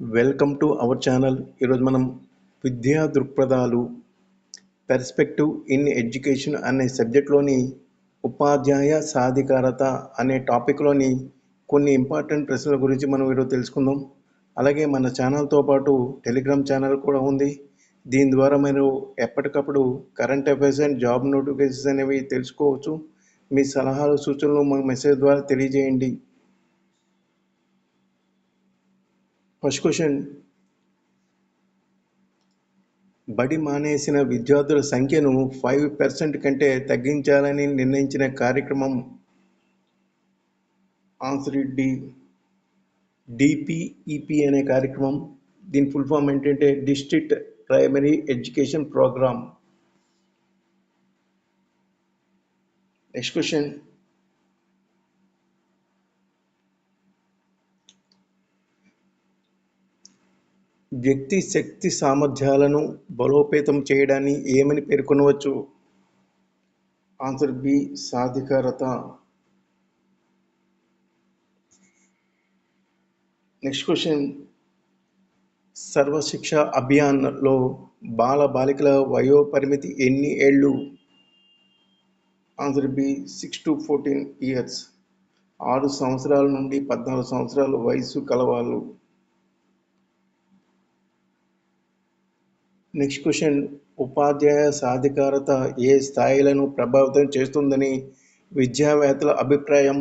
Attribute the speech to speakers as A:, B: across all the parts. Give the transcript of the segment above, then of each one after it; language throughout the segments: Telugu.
A: Welcome to our channel. ఈరోజు మనం విద్యా దృక్పథాలు పెర్స్పెక్టివ్ ఇన్ ఎడ్యుకేషన్ అనే సబ్జెక్ట్లోని ఉపాధ్యాయ సాధికారత అనే టాపిక్లోని కొన్ని ఇంపార్టెంట్ ప్రశ్నల గురించి మనం ఈరోజు తెలుసుకుందాం. అలాగే మన ఛానల్తో పాటు టెలిగ్రామ్ ఛానల్ కూడా ఉంది. దీని ద్వారా మీరు ఎప్పటికప్పుడు current affairs and job notifications అనేవి తెలుసుకోవచ్చు. మీ సలహాలు సూచనలు మా మెసేజ్ ద్వారా తెలియజేయండి. ఫస్ట్ క్వశ్చన్ బడి మానేసిన విద్యార్థుల సంఖ్యను ఫైవ్ పర్సెంట్ కంటే తగ్గించాలని నిర్ణయించిన కార్యక్రమం ఆన్సర్ డి డిపిఈపి అనే కార్యక్రమం. దీని ఫుల్ ఫామ్ ఏంటంటే district primary education programme next question వ్యక్తి శక్తి సామర్థ్యాలను బలోపేతం చేయడాన్ని ఏమని పేర్కొనవచ్చు? ఆన్సర్ బి సాధికారత. Next question. సర్వశిక్ష అభియాన్లో బాల బాలికల వయో పరిమితి ఎన్ని ఏళ్ళు? Answer B six to fourteen years. ఆరు సంవత్సరాల నుండి పద్నాలుగు సంవత్సరాల వయసు కలవాళ్ళు. నెక్స్ట్ క్వశ్చన్ ఉపాధ్యాయ సాధికారత ఏ స్థాయిలను ప్రభావితం చేస్తుందని విద్యావేత్తల అభిప్రాయం?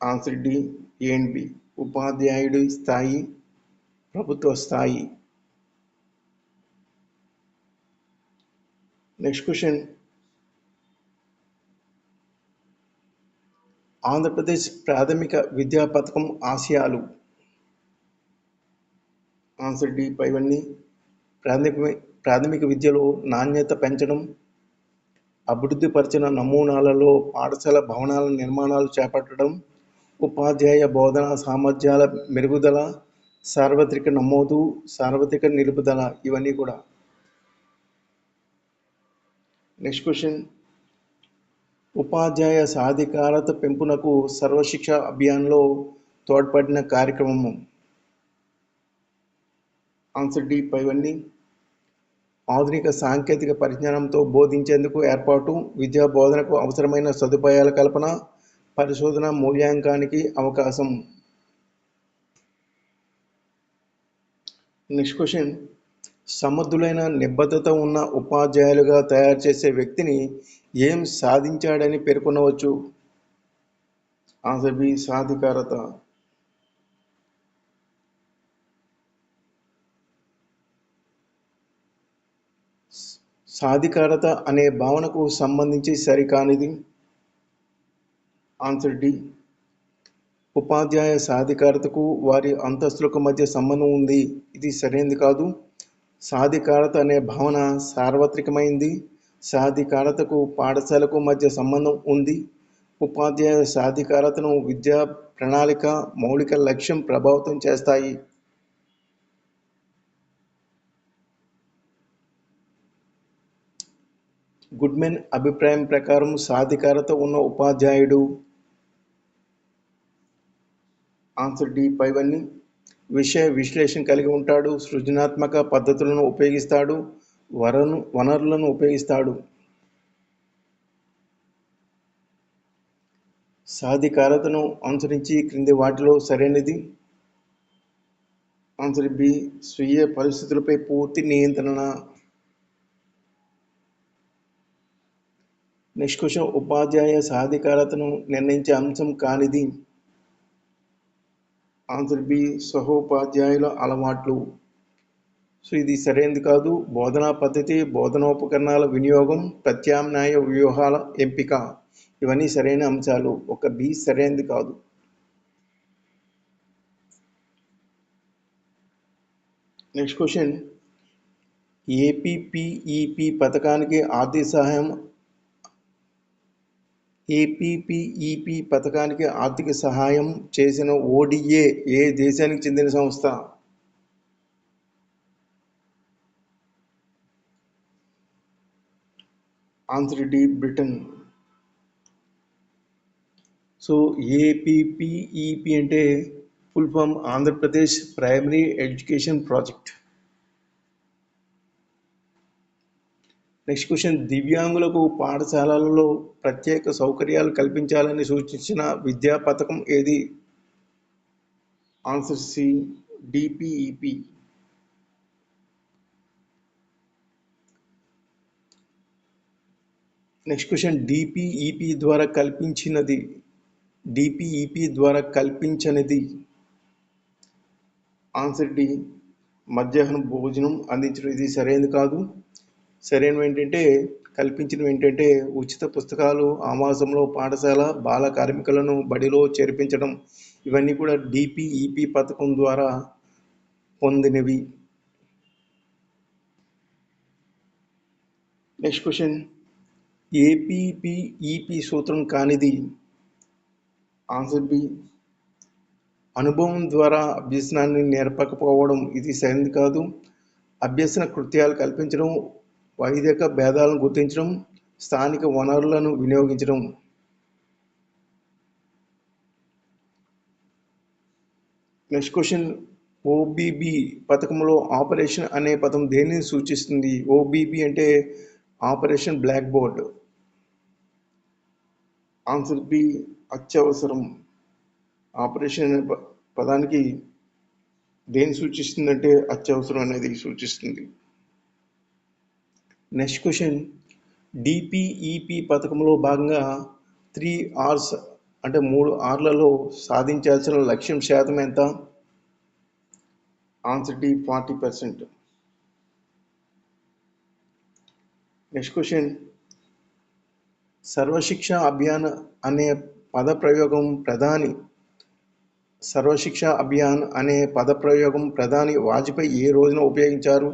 A: ఆన్సర్ డి అండ్ బి ఉపాధ్యాయుడి స్థాయి ప్రభుత్వ స్థాయి. నెక్స్ట్ క్వశ్చన్ ఆంధ్రప్రదేశ్ ప్రాథమిక విద్యా పథకం ఆశయాలు. ఆన్సర్ డి పైవన్నీ ప్రాథమిక ప్రాథమిక విద్యలో నాణ్యత పెంచడం అభివృద్ధిపరిచిన నమూనాలలో పాఠశాల భవనాల నిర్మాణాలు చేపట్టడం ఉపాధ్యాయ బోధన సామర్థ్యాల మెరుగుదల సార్వత్రిక నమోదు సార్వత్రిక నిలుపుదల ఇవన్నీ కూడా. Next question. ఉపాధ్యాయ సాధికారత పెంపునకు సర్వశిక్ష అభియాన్లో తోడ్పడిన కార్యక్రమము. ఆన్సర్ డి పైవన్నీ ఆధునిక సాంకేతిక పరిజ్ఞానంతో బోధించేందుకు ఏర్పాటు విద్యా బోధనకు అవసరమైన సదుపాయాల కల్పన పరిశోధన మూల్యాంకానికి అవకాశం. Next question. సమర్థులైన నిబద్ధత ఉన్న ఉపాధ్యాయులుగా తయారు చేసే వ్యక్తిని ఏం సాధించాడని పేర్కొనవచ్చు? ఆన్సర్ బి సాధికారత. సాధికారత అనే భావనకు సంబంధించి సరికానిది. ఆన్సర్ డి ఉపాధ్యాయ సాధికారతకు వారి అంతస్తులకు మధ్య సంబంధం ఉంది. ఇది సరైనది కాదు. సాధికారత అనే భావన సార్వత్రికమైంది. సాధికారతకు పాఠశాలకు మధ్య సంబంధం ఉంది. ఉపాధ్యాయ సాధికారతను విద్యా ప్రణాళిక మౌలిక లక్ష్యం ప్రభావితం చేస్తాయి. గుడ్మెన్ అభిప్రాయం ప్రకారం సాధికారత ఉన్న ఉపాధ్యాయుడు. ఆన్సర్ డి పైవన్నీ. విషయ విశ్లేషణ కలిగి ఉంటాడు. సృజనాత్మక పద్ధతులను ఉపయోగిస్తాడు. వరను వనరులను ఉపయోగిస్తాడు. సాధికారతను అనుసరించి క్రింది వాటిలో సరైనది. Answer B. స్వీయ పరిస్థితులపై పూర్తి నియంత్రణ. నెక్స్ట్ ఉపాధ్యాయ సాధికారతను నిర్ణయించే అంశం కానిది ఆన్సర్ బి సహోపాధ్యాయుల అలవాట్లు. సో ఇది సరైనది కాదు. బోధనా పద్ధతి బోధనోపకరణాల వినియోగం ప్రత్యామ్నాయ వ్యూహాల ఎంపిక ఇవన్నీ సరైన అంశాలు. ఒక బి సరైనది కాదు. Next question. ఏపీపీఈపి పథకానికి ఆర్థిక సహాయం ఏపీపీఈపీ పథకానికి ఆర్థిక సహాయం చేసిన ఓడిఏ ఏ దేశానికి చెందిన సంస్థ? Answer D Britain. So APPEP అంటే full form Andhra Pradesh primary education project. Next question దివ్యాంగులకు పాఠశాలలలో ప్రత్యేక సౌకర్యాలు కల్పించాలని సూచించిన విద్యా పథకం ఏది? Answer C DPEP next question DPEP ద్వారా కల్పించినది డిపిఈపి ద్వారా కల్పించనిది. ఆన్సర్ డి మధ్యాహ్నం భోజనం అందించడం ఇది సరైనది కాదు. సరైనవి ఏంటంటే కల్పించినవి ఏంటంటే ఉచిత పుస్తకాలు ఆవాసంలో పాఠశాల బాల కార్మికులను బడిలో చేర్పించడం ఇవన్నీ కూడా డిపిఈపి పథకం ద్వారా పొందినవి. నెక్స్ట్ క్వశ్చన్ ఏపీపిఈపి సూత్రం కానిది. ఆన్సర్ బి అనుభవం ద్వారా అభ్యసనాన్ని నేర్పకపోవడం ఇది సరైనది కాదు. అభ్యసన కృత్యాలు కల్పించడం వైదిక భేదాలను గుర్తించడం స్థానిక వనరులను వినియోగించడం. నెక్స్ట్ క్వశ్చన్ ఓబీబీ పథకంలో ఆపరేషన్ అనే పదం దేనిని సూచిస్తుంది? ఓబీబీ అంటే operation black board. Answer B అత్యవసరం. ఆపరేషన్ అనే ప- పదానికి దేని సూచిస్తుందంటే అత్యవసరం అనేది సూచిస్తుంది. నెక్స్ట్ క్వశ్చన్ డిపిఈపి పథకంలో భాగంగా త్రీ ఆర్స్ అంటే మూడు ఆర్లలో సాధించాల్సిన లక్ష్యం శాతం ఎంత? Answer D forty percent next question Sarvashiksha Abhiyan అనే పద ప్రయోగం ప్రధాని. సర్వశిక్ష అభియాన్ అనే పద ప్రయోగం ప్రధాని వాజ్పేయి ఏ రోజున ఉపయోగించారు?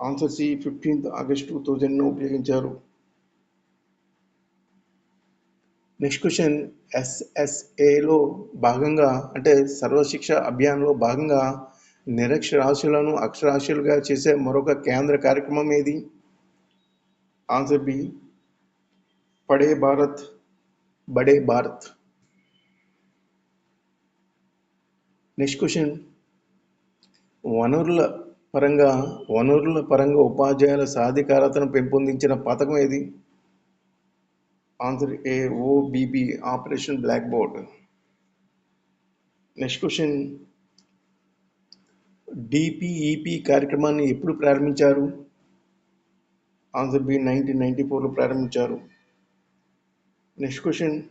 A: Answer C fifteenth August two థౌజండ్ను ఉపయోగించారు. నెక్స్ట్ క్వశ్చన్ ఎస్ఎస్ఏలో భాగంగా అంటే సర్వశిక్ష అభియాన్లో భాగంగా నిరక్షరాస్యులను అక్షరాస్యులుగా చేసే మరొక కేంద్ర కార్యక్రమం ఏది? ఆన్సర్ బి పడే భారత్ బడే భారత్. నెక్స్ట్ క్వశ్చన్ వనరుల పరంగా వనరుల పరంగా ఉపాధ్యాయుల సాధికారతను పెంపొందించిన పథకం ఏది? Answer A OBB operation black board next question DPEP కార్యక్రమాన్ని ఎప్పుడు ప్రారంభించారు? ఆన్సర్ బి నైన్టీన్ నైన్టీ ఫోర్లో ప్రారంభించారు. నెక్స్ట్ క్వశ్చన్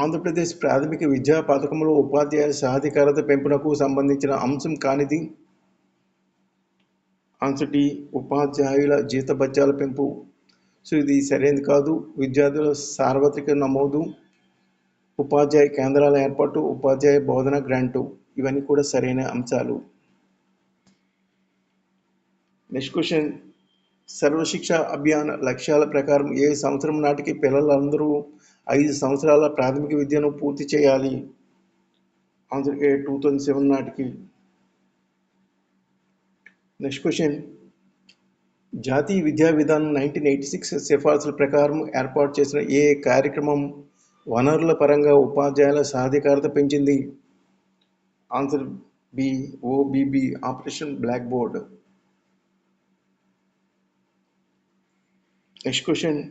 A: ఆంధ్రప్రదేశ్ ప్రాథమిక విద్యా పథకంలో ఉపాధ్యాయ సాధికారత పెంపునకు సంబంధించిన అంశం కానిది ఆన్సర్ డి ఉపాధ్యాయుల జీతభత్యాల పెంపు. సో ఇది సరైనది కాదు. విద్యార్థుల సార్వత్రిక నమోదు ఉపాధ్యాయ కేంద్రాల ఏర్పాటు ఉపాధ్యాయ బోధన గ్రాంటు ఇవన్నీ కూడా సరైన అంశాలు. Next question. సర్వశిక్ష అభియాన్ లక్ష్యాల ప్రకారం ఏ సంవత్సరం నాటికి పిల్లలందరూ ఐదు సంవత్సరాల ప్రాథమిక విద్యను పూర్తి చేయాలి. ఆన్సర్ టూ థౌజండ్ సెవెన్ నాటికి. Next question. జాతీయ విద్యా విధానం నైన్టీన్ ఎయిటీ సిక్స్ సిఫార్సుల ప్రకారం ఏర్పాటు చేసిన ఏ కార్యక్రమం వనరుల పరంగా ఉపాధ్యాయుల సాధికారత పెంచింది? Answer B OBB operation black board. Next question.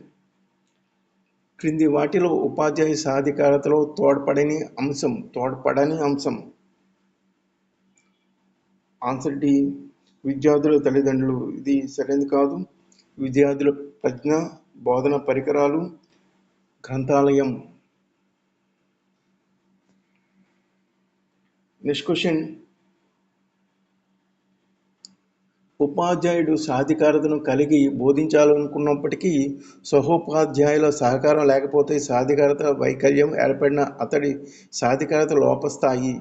A: క్రింది వాటిలో ఉపాధ్యాయ సాధికారతలో తోడ్పడని అంశం తోడ్పడని అంశం. ఆన్సర్ డి విద్యార్థుల తల్లిదండ్రులు. ఇది సరైనది కాదు. విద్యార్థుల ప్రజ్ఞ బోధన పరికరాలు గ్రంథాలయం. నెక్స్ట్ క్వశ్చన్ ఉపాధ్యాయుడు సాధికారతను కలిగి బోధించాలనుకున్నప్పటికీ సహోపాధ్యాయుల సహకారం లేకపోతే సాధికారత వైకల్యం ఏర్పడిన అతడి సాధికారత లోపస్థాయి.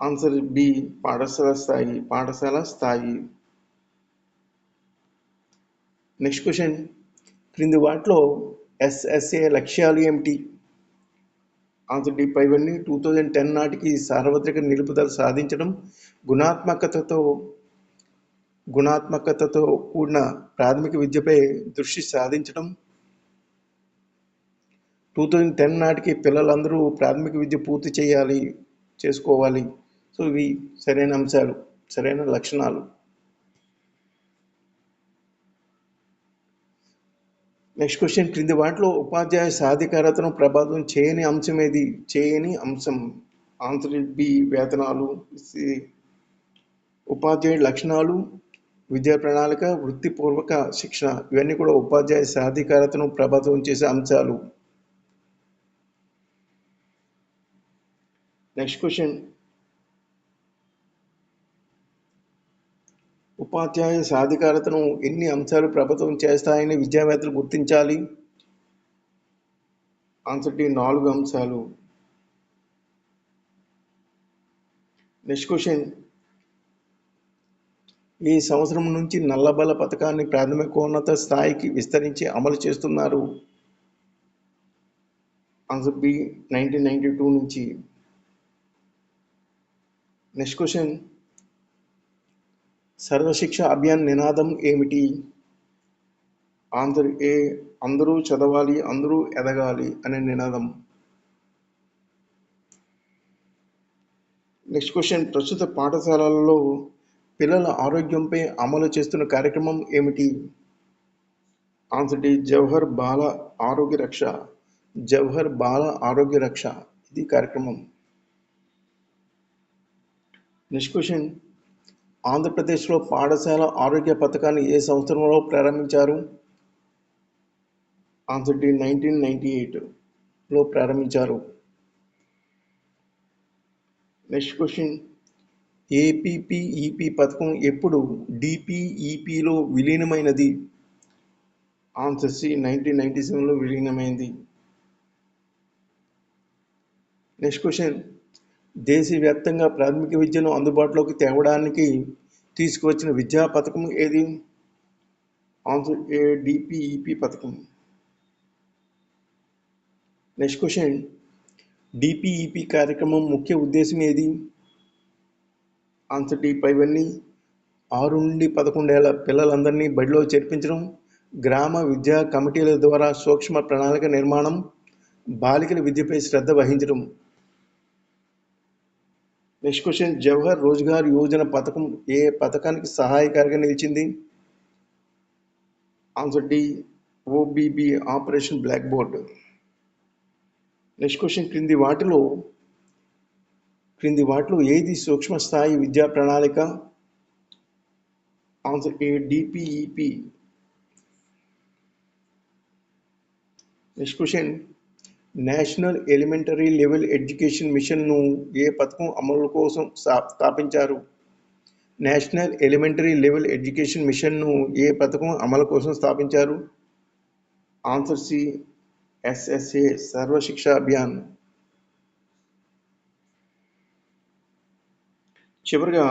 A: ఆన్సర్ బి పాఠశాల స్థాయి పాఠశాల స్థాయి. నెక్స్ట్ క్వశ్చన్ క్రింది వాటిలో ఎస్ఎస్ఏ లక్ష్యాలు ఏమిటి? ఆన్సర్ డి పైవన్నీ టూ థౌజండ్ టెన్ నాటికి సార్వత్రిక నిలుపుదల సాధించడం గుణాత్మకతతో గుణాత్మకతతో కూడిన ప్రాథమిక విద్యపై దృష్టి సాధించడం. టూ థౌజండ్ టెన్ నాటికి పిల్లలందరూ ప్రాథమిక విద్య పూర్తి చేయాలి చేసుకోవాలి. సో ఇవి సరైన అంశాలు సరైన లక్షణాలు. నెక్స్ట్ క్వశ్చన్ క్రింది వాటిలో ఉపాధ్యాయ సాధికారతను ప్రభావితం చేయని అంశం ఏది? చేయని అంశం. ఆన్సర్ బి వేతనాలు. సి ఉపాధ్యాయుడి లక్షణాలు. విద్యా ప్రణాళిక వృత్తిపూర్వక శిక్షణ ఇవన్నీ కూడా ఉపాధ్యాయ సాధికారతను ప్రభావితం చేసే అంశాలు. నెక్స్ట్ క్వశ్చన్ ఉపాధ్యాయ సాధికారతను ఎన్ని అంశాలు ప్రభావితం చేస్తాయని విద్యావేత్తలు గుర్తించాలి? ఆన్సర్ డి నాలుగు అంశాలు. నెక్స్ట్ క్వశ్చన్ ఈ సంవత్సరం నుంచి నల్లబల పథకాన్ని ప్రాథమికోన్నత స్థాయికి విస్తరించి అమలు చేస్తున్నారు. Answer B nineteen ninety two నుంచి. Next question. సర్వశిక్ష అభియాన్ నినాదం ఏమిటి? Answer A. అందరూ చదవాలి అందరూ ఎదగాలి అనే నినాదం. Next question. ప్రస్తుత పాఠశాలల్లో పిల్లల ఆరోగ్యంపై అమలు చేస్తున్న కార్యక్రమం ఏమిటి? ఆన్సర్ డి జవహర్ బాల ఆరోగ్య రక్ష. జవహర్ బాల ఆరోగ్య రక్ష. ఇది కార్యక్రమం. Next question. ఆంధ్రప్రదేశ్లో పాఠశాల ఆరోగ్య పథకాన్ని ఏ సంవత్సరంలో ప్రారంభించారు? ఆన్సర్ డి నైన్టీన్ నైన్టీ ఎయిట్లో ప్రారంభించారు. Next question. ఏపీపీఈపీ పథకం ఎప్పుడు డిపిఈపిలో విలీనమైనది? ఆన్సర్ సి నైన్టీన్ నైన్టీ సెవెన్లో విలీనమైంది. Next question. దేశవ్యాప్తంగా ప్రాథమిక విద్యను అందుబాటులోకి తేవడానికి తీసుకువచ్చిన విద్యా పథకం ఏది? ఆన్సర్ ఏ డిపిఈపి పథకం. Next question. డిపిఈపి కార్యక్రమం ముఖ్య ఉద్దేశం ఏది? ఆన్సర్ డి పైవన్నీ ఆరు నుండి పదకొండేళ్ళ పిల్లలందరినీ బడిలో చేర్పించడం గ్రామ విద్యా కమిటీల ద్వారా సూక్ష్మ ప్రణాళిక నిర్మాణం బాలికల విద్యపై శ్రద్ధ వహించడం. నెక్స్ట్ క్వశ్చన్ జవహర్ రోజ్గార్ యోజన పథకం ఏ పథకానికి సహాయకారిగా నిలిచింది? Answer D OBB operation blackboard. Next question క్రింది వాటిలో క్రింది వాటిలో ఏది సూక్ష్మ స్థాయి విద్యా ప్రణాళిక? Answer A DPEP next question national elementary level education మిషన్ను ఏ పథకం అమలు కోసం స్థా- స్థాపించారు? నేషనల్ ఎలిమెంటరీ లెవెల్ ఎడ్యుకేషన్ మిషన్ను ఏ పథకం అమలు కోసం స్థాపించారు? Answer C SSA Sarva Shiksha Abhiyan చివరిగా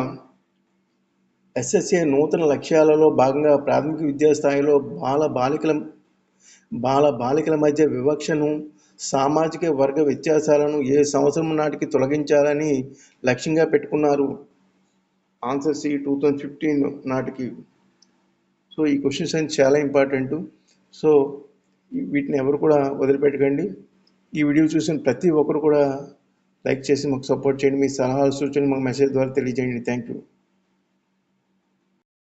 A: ఎస్ఎస్ఏ నూతన లక్ష్యాలలో భాగంగా ప్రాథమిక విద్యా స్థాయిలో బాల బాలికల బాల బాలికల మధ్య వివక్షను సామాజిక వర్గ వ్యత్యాసాలను ఏ సంవత్సరం నాటికి తొలగించాలని లక్ష్యంగా పెట్టుకున్నారు. Answer C two thousand fifteen నాటికి. సో ఈ క్వశ్చన్స్ అనేది చాలా ఇంపార్టెంట్ సో వీటిని ఎవరు కూడా వదిలిపెట్టకండి. ఈ వీడియో చూసిన ప్రతి ఒక్కరు కూడా లైక్ చేసి మాకు సపోర్ట్ చేయండి. మీ సలహాలు సూచనలు మాకు మెసేజ్ ద్వారా తెలియజేయండి. Thank you.